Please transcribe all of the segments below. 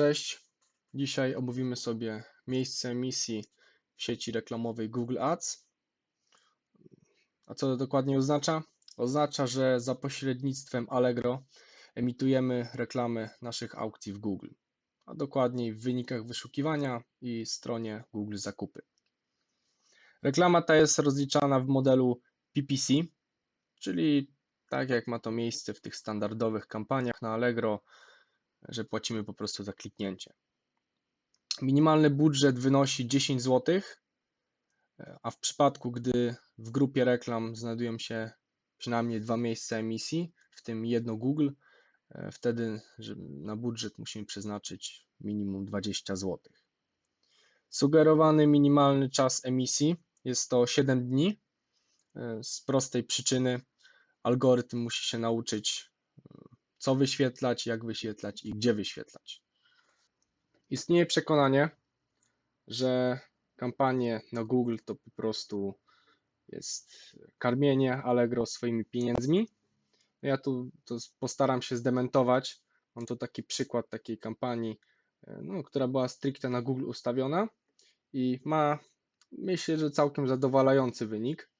Cześć. Dzisiaj omówimy sobie miejsce emisji w sieci reklamowej Google Ads. A co to dokładnie oznacza? Oznacza, że za pośrednictwem Allegro emitujemy reklamy naszych aukcji w Google, a dokładniej w wynikach wyszukiwania i stronie Google Zakupy. Reklama ta jest rozliczana w modelu PPC, czyli tak jak ma to miejsce w tych standardowych kampaniach na Allegro, że płacimy po prostu za kliknięcie. Minimalny budżet wynosi 10 zł, a w przypadku, gdy w grupie reklam znajdują się przynajmniej dwa miejsca emisji, w tym jedno Google, wtedy na budżet musimy przeznaczyć minimum 20 zł. Sugerowany minimalny czas emisji jest to 7 dni. Z prostej przyczyny algorytm musi się nauczyć co wyświetlać, jak wyświetlać i gdzie wyświetlać. Istnieje przekonanie, że kampanie na Google to po prostu jest karmienie Allegro swoimi pieniędzmi. Ja tu postaram się zdementować. Mam tu taki przykład takiej kampanii, no, która była stricte na Google ustawiona i ma, myślę, że całkiem zadowalający wynik,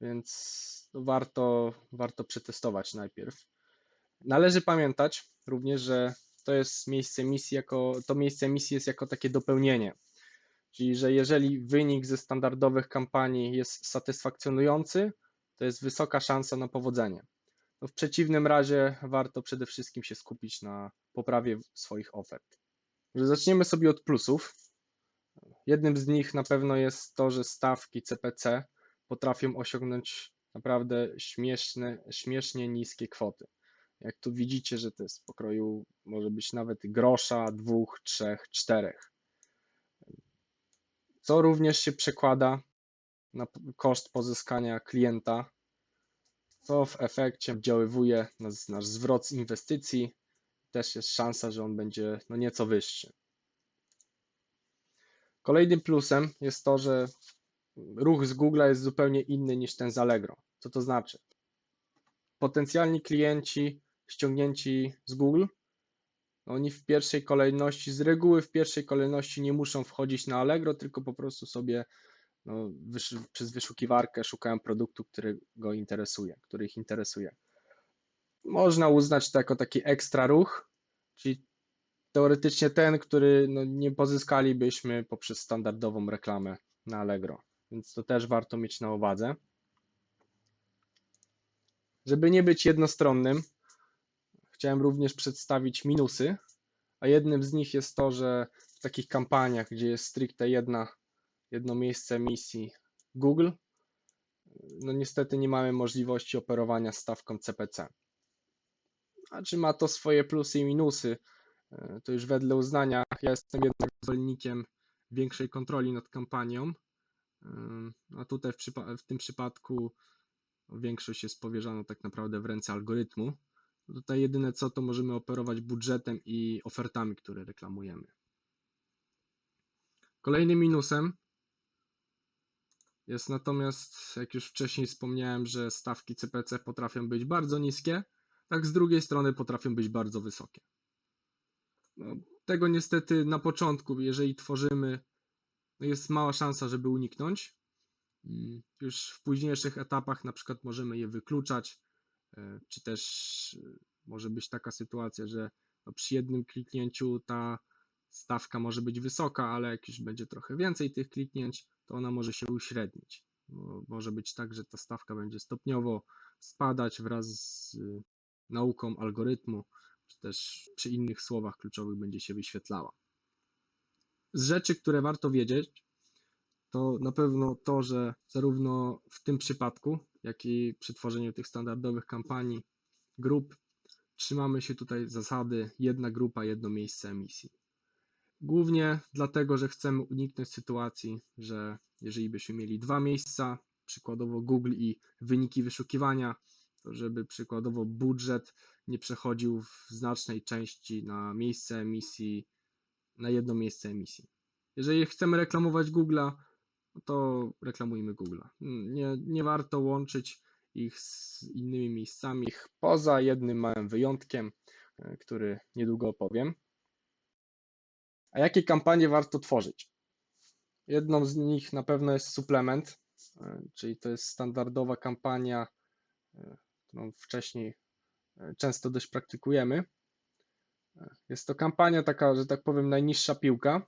więc warto, warto przetestować najpierw. Należy pamiętać również, że to jest miejsce emisji jako, to miejsce emisji jest jako takie dopełnienie. Czyli, że jeżeli wynik ze standardowych kampanii jest satysfakcjonujący, to jest wysoka szansa na powodzenie. No w przeciwnym razie warto przede wszystkim się skupić na poprawie swoich ofert. Zaczniemy sobie od plusów. Jednym z nich na pewno jest to, że stawki CPC potrafią osiągnąć naprawdę śmieszne, śmiesznie niskie kwoty. Jak tu widzicie, że to jest w pokroju może być nawet grosza, dwóch, trzech, czterech. Co również się przekłada na koszt pozyskania klienta, co w efekcie oddziaływuje na nasz zwrot z inwestycji. Też jest szansa, że on będzie no nieco wyższy. Kolejnym plusem jest to, że ruch z Google jest zupełnie inny niż ten z Allegro. Co to znaczy? Potencjalni klienci ściągnięci z Google, oni w pierwszej kolejności, z reguły w pierwszej kolejności nie muszą wchodzić na Allegro, tylko po prostu sobie no, wysz, przez wyszukiwarkę szukają produktu, który go interesuje, który ich interesuje. Można uznać to jako taki ekstra ruch, czyli teoretycznie ten, który no, nie pozyskalibyśmy poprzez standardową reklamę na Allegro. Więc to też warto mieć na uwadze. Żeby nie być jednostronnym, chciałem również przedstawić minusy, a jednym z nich jest to, że w takich kampaniach, gdzie jest stricte jedna, jedno miejsce emisji Google, no niestety nie mamy możliwości operowania stawką CPC. A czy ma to swoje plusy i minusy, e, to już wedle uznania. Ja jestem jednak zwolennikiem większej kontroli nad kampanią, a tutaj w, w tym przypadku większość jest powierzana tak naprawdę w ręce algorytmu. Tutaj jedyne co, to możemy operować budżetem i ofertami, które reklamujemy. Kolejnym minusem jest natomiast, jak już wcześniej wspomniałem, że stawki CPC potrafią być bardzo niskie, tak z drugiej strony potrafią być bardzo wysokie. No, tego niestety na początku, jeżeli tworzymy, no jest mała szansa, żeby uniknąć. Mm, już w późniejszych etapach na przykład możemy je wykluczać, czy też e, może być taka sytuacja, że no przy jednym kliknięciu ta stawka może być wysoka, ale jak już będzie trochę więcej tych kliknięć, to ona może się uśrednić. Może być tak, że ta stawka będzie stopniowo spadać wraz z y, nauką algorytmu, czy też przy innych słowach kluczowych będzie się wyświetlała. Z rzeczy, które warto wiedzieć, to na pewno to, że zarówno w tym przypadku, jak i przy tworzeniu tych standardowych kampanii grup trzymamy się tutaj zasady jedna grupa, jedno miejsce emisji. Głównie dlatego, że chcemy uniknąć sytuacji, że jeżeli byśmy mieli dwa miejsca, przykładowo Google i wyniki wyszukiwania, to żeby przykładowo budżet nie przechodził w znacznej części na miejsce emisji, na jedno miejsce emisji. Jeżeli chcemy reklamować Google'a, to reklamujmy Google. Nie, nie warto łączyć ich z innymi miejscami, poza jednym małym wyjątkiem, e, który niedługo opowiem. A jakie kampanie warto tworzyć? Jedną z nich na pewno jest suplement, e, czyli to jest standardowa kampania, e, którą wcześniej często dość praktykujemy. Jest to kampania taka, że tak powiem, najniższa piłka,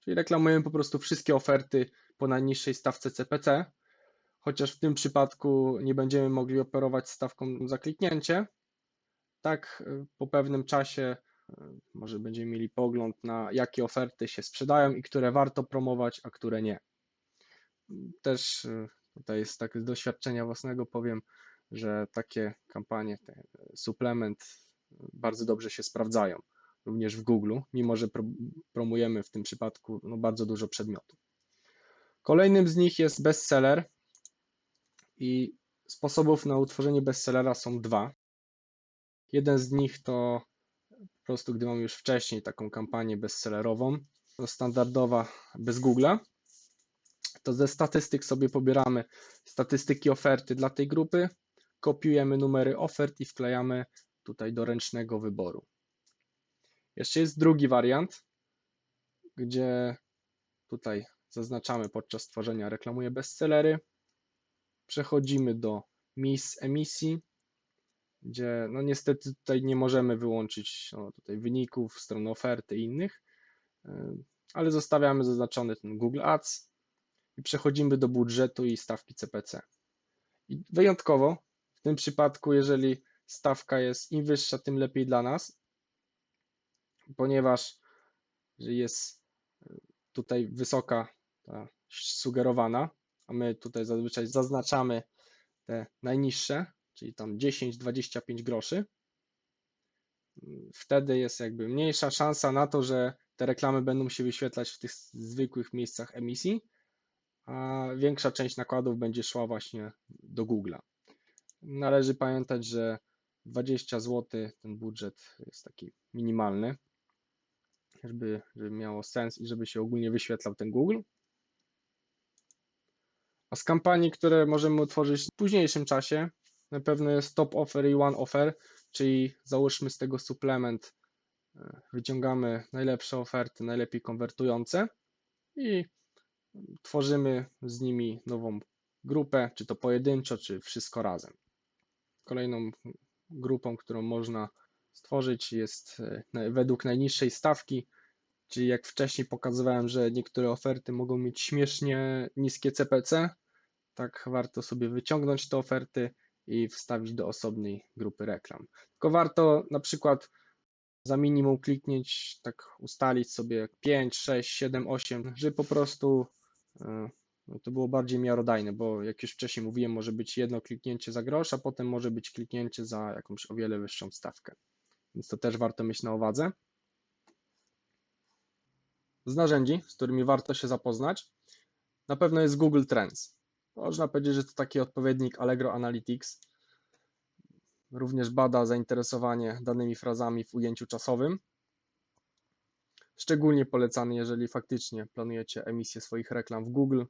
czyli reklamujemy po prostu wszystkie oferty po najniższej stawce CPC, chociaż w tym przypadku nie będziemy mogli operować stawką za kliknięcie. Tak, e, po pewnym czasie e, może będziemy mieli pogląd na jakie oferty się sprzedają i które warto promować, a które nie. Też e, tutaj jest tak z doświadczenia własnego powiem, że takie kampanie, te suplement bardzo dobrze się sprawdzają, również w Google, mimo że pro, promujemy w tym przypadku no, bardzo dużo przedmiotów. Kolejnym z nich jest bestseller i sposobów na utworzenie bestsellera są dwa. Jeden z nich to po prostu, gdy mam już wcześniej taką kampanię bestsellerową, to standardowa bez Google'a, to ze statystyk sobie pobieramy statystyki oferty dla tej grupy, kopiujemy numery ofert i wklejamy tutaj do ręcznego wyboru. Jeszcze jest drugi wariant, gdzie tutaj zaznaczamy podczas tworzenia reklamuję bestsellery, przechodzimy do miejsc emisji, gdzie no niestety tutaj nie możemy wyłączyć no, tutaj wyników, stron oferty i innych, yy, ale zostawiamy zaznaczony ten Google Ads i przechodzimy do budżetu i stawki CPC. I wyjątkowo w tym przypadku, jeżeli stawka jest im wyższa, tym lepiej dla nas, ponieważ jest yy, tutaj wysoka sugerowana, a my tutaj zazwyczaj zaznaczamy te najniższe, czyli tam 10-25 groszy, wtedy jest jakby mniejsza szansa na to, że te reklamy będą się wyświetlać w tych zwykłych miejscach emisji, a większa część nakładów będzie szła właśnie do Google'a. Należy pamiętać, że 20 zł ten budżet jest taki minimalny, żeby, żeby miało sens i żeby się ogólnie wyświetlał ten Google. A z kampanii, które możemy utworzyć w późniejszym czasie, na pewno jest top offer i one offer, czyli załóżmy z tego suplement, e, wyciągamy najlepsze oferty, najlepiej konwertujące i tworzymy z nimi nową grupę, czy to pojedynczo, czy wszystko razem. Kolejną grupą, którą można stworzyć jest e, według najniższej stawki, czyli jak wcześniej pokazywałem, że niektóre oferty mogą mieć śmiesznie niskie CPC, tak warto sobie wyciągnąć te oferty i wstawić do osobnej grupy reklam. Tylko warto na przykład za minimum kliknięć, tak ustalić sobie 5, 6, 7, 8, żeby po prostu e, no to było bardziej miarodajne, bo jak już wcześniej mówiłem, może być jedno kliknięcie za grosz, a potem może być kliknięcie za jakąś o wiele wyższą stawkę. Więc to też warto mieć na uwadze. Z narzędzi, z którymi warto się zapoznać, na pewno jest Google Trends. Można powiedzieć, że to taki odpowiednik Allegro Analytics. Również bada zainteresowanie danymi frazami w ujęciu czasowym. Szczególnie polecany, jeżeli faktycznie planujecie emisję swoich reklam w Google.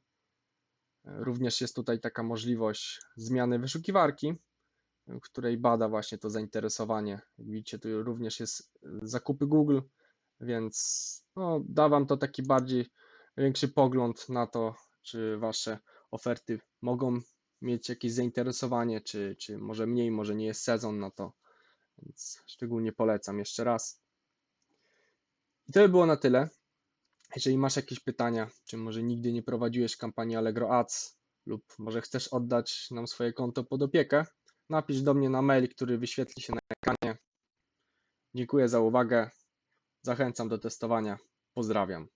Również jest tutaj taka możliwość zmiany wyszukiwarki, której bada właśnie to zainteresowanie. Jak widzicie, tu również jest zakupy Google, więc no, da Wam to taki bardziej większy pogląd na to, czy Wasze oferty mogą mieć jakieś zainteresowanie, czy, czy może mniej, może nie jest sezon na to, więc szczególnie polecam jeszcze raz. I to by było na tyle. Jeżeli masz jakieś pytania, czy może nigdy nie prowadziłeś kampanii Allegro Ads lub może chcesz oddać nam swoje konto pod opiekę, napisz do mnie na mail, który wyświetli się na ekranie. Dziękuję za uwagę. Zachęcam do testowania. Pozdrawiam.